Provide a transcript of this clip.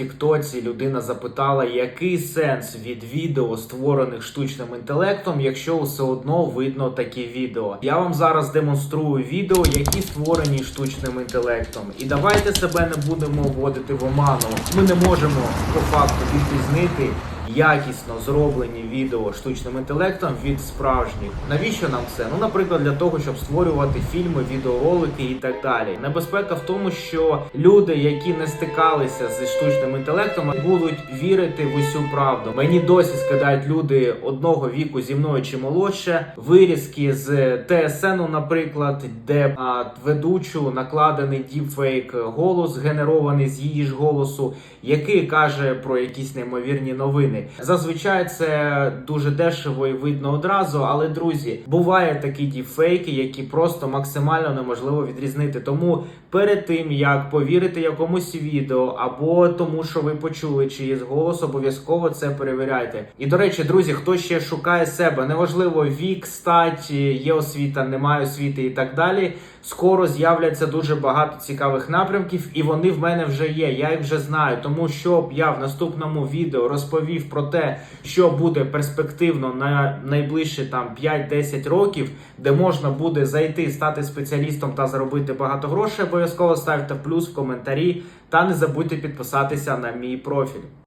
Тіктоці людина запитала, який сенс від відео, створених штучним інтелектом, якщо все одно видно такі відео. Я вам зараз демонструю відео, які створені штучним інтелектом. І давайте себе не будемо вводити в оману. Ми не можемо по факту відрізнити. Якісно зроблені відео штучним інтелектом від справжніх. Навіщо нам це? Ну, наприклад, для того, щоб створювати фільми, відеоролики і так далі. Небезпека в тому, що люди, які не стикалися зі штучним інтелектом, будуть вірити в усю правду. Мені досі скидають люди одного віку зі мною чи молодше. Вирізки з ТСНу, наприклад, де а, ведучу накладений діпфейк голос, генерований з її ж голосу, який каже про якісь неймовірні новини. Зазвичай це дуже дешево і видно одразу, але друзі, буває такі діпфейки, які просто максимально неможливо відрізнити. Тому перед тим як повірити якомусь відео або тому, що ви почули чиїсь голос, обов'язково це перевіряйте. І до речі, друзі, хто ще шукає себе, неважливо вік, стать, є освіта, немає освіти і так далі. Скоро з'являться дуже багато цікавих напрямків, і вони в мене вже є. Я їх вже знаю. Тому щоб я в наступному відео розповів про те, що буде перспективно на найближчі там 5-10 років, де можна буде зайти, стати спеціалістом та заробити багато грошей. Обов'язково ставте плюс в коментарі та не забудьте підписатися на мій профіль.